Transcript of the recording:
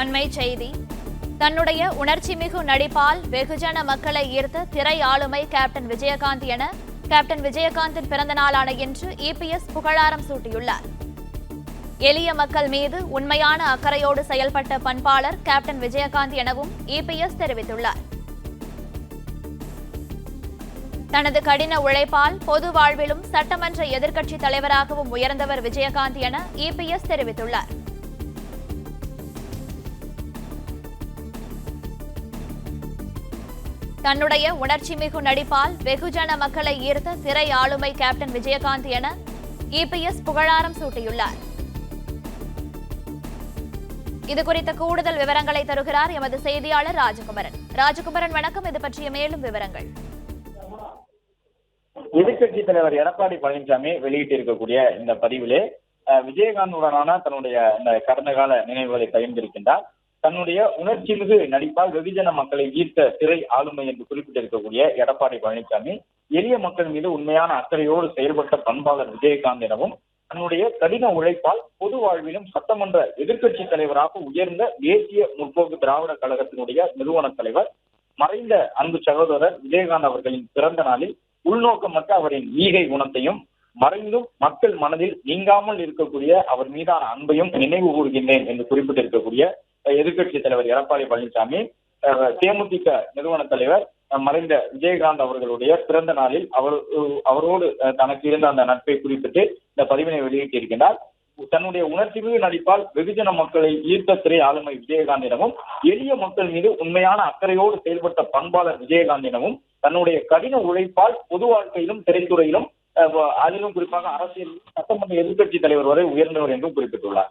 அண்மை செய்தி. தன்னுடைய உணர்ச்சிமிகு நடிப்பால் வெகுஜன மக்களை ஈர்த்த திரை ஆளுமை கேப்டன் விஜயகாந்த் என கேப்டன் விஜயகாந்தின் பிறந்த நாளான இன்று இபிஎஸ் புகழாரம் சூட்டியுள்ளார். எளிய மக்கள் மீது உண்மையான அக்கறையோடு செயல்பட்ட பண்பாளர் கேப்டன் விஜயகாந்த் எனவும் இபிஎஸ் தெரிவித்துள்ளார். தனது கடின உழைப்பால் பொது வாழ்விலும் சட்டமன்ற எதிர்க்கட்சித் தலைவராகவும் உயர்ந்தவர் விஜயகாந்த் என இபிஎஸ் தெரிவித்துள்ளார். தன்னுடைய உணர்ச்சிமிகு நடிப்பால் வெகுஜன மக்களை ஈர்த்த திரை ஆளுமை கேப்டன் விஜயகாந்த் என இபிஎஸ் புகழாரம் சூட்டியுள்ளார். இது குறித்த கூடுதல் விவரங்களை தருகிறார் எமது செய்தியாளர் ராஜகுமரன். ராஜகுமரன் வணக்கம். இது பற்றிய மேலும் விவரங்கள். எதிர்கட்சி தலைவர் எடப்பாடி பழனிசாமி வெளியிட்டிருக்கக்கூடிய இந்த பதிவிலே விஜயகாந்த் விஜயகாந்துடனான தன்னுடைய இந்த கடந்த கால நினைவுகளை பகிர்ந்திருக்கின்றார். தன்னுடைய உணர்ச்சி மிகு நடிப்பால் வெகுஜன மக்களை ஈர்த்த திரை ஆளுமை என்று குறிப்பிட்டிருக்கக்கூடிய எடப்பாடி பழனிசாமி எளிய மக்கள் மீது உண்மையான அக்கறையோடு செயல்பட்ட பண்பாளர் விஜயகாந்த் எனவும் தன்னுடைய கடின உழைப்பால் பொது வாழ்விலும் சட்டமன்ற எதிர்க்கட்சி தலைவராக உயர்ந்த தேசிய முற்போக்கு திராவிட கழகத்தினுடைய நிறுவன தலைவர் மறைந்த அன்பு சகோதரர் விஜயகாந்த் அவர்களின் பிறந்த நாளில் உள்நோக்கமற்ற அவரின் ஈகை குணத்தையும் மறைந்தும் மக்கள் மனதில் நீங்காமல் இருக்கக்கூடிய அவர் மீதான அன்பையும் நினைவு கூறுகின்றேன் என்று குறிப்பிட்டிருக்கக்கூடிய எதிர்கட்சி தலைவர் எடப்பாடி பழனிசாமி தேமுதிக நிறுவன தலைவர் மறைந்த விஜயகாந்த் அவர்களுடைய பிறந்த நாளில் அவர் அவரோடு தனக்கு இருந்த அந்த நட்பை குறிப்பிட்டு இந்த பதிவினை வெளியிட்டிருக்கிறார் தன்னுடைய உணர்ச்சிமிகு நடிப்பால் வெகுஜன மக்களை ஈர்த்த திரை ஆளுமை விஜயகாந்த் எனவும் எளிய மக்கள் மீது உண்மையான அக்கறையோடு செயல்பட்ட பண்பாளர் விஜயகாந்த் எனவும் தன்னுடைய கடின உழைப்பால் பொது வாழ்க்கையிலும் திரைத்துறையிலும் அஹ், அதிலும் குறிப்பாக அரசியல் சட்டமன்ற எதிர்க்கட்சி தலைவர் வரை உயர்ந்தவர் என்றும் குறிப்பிட்டுள்ளார்.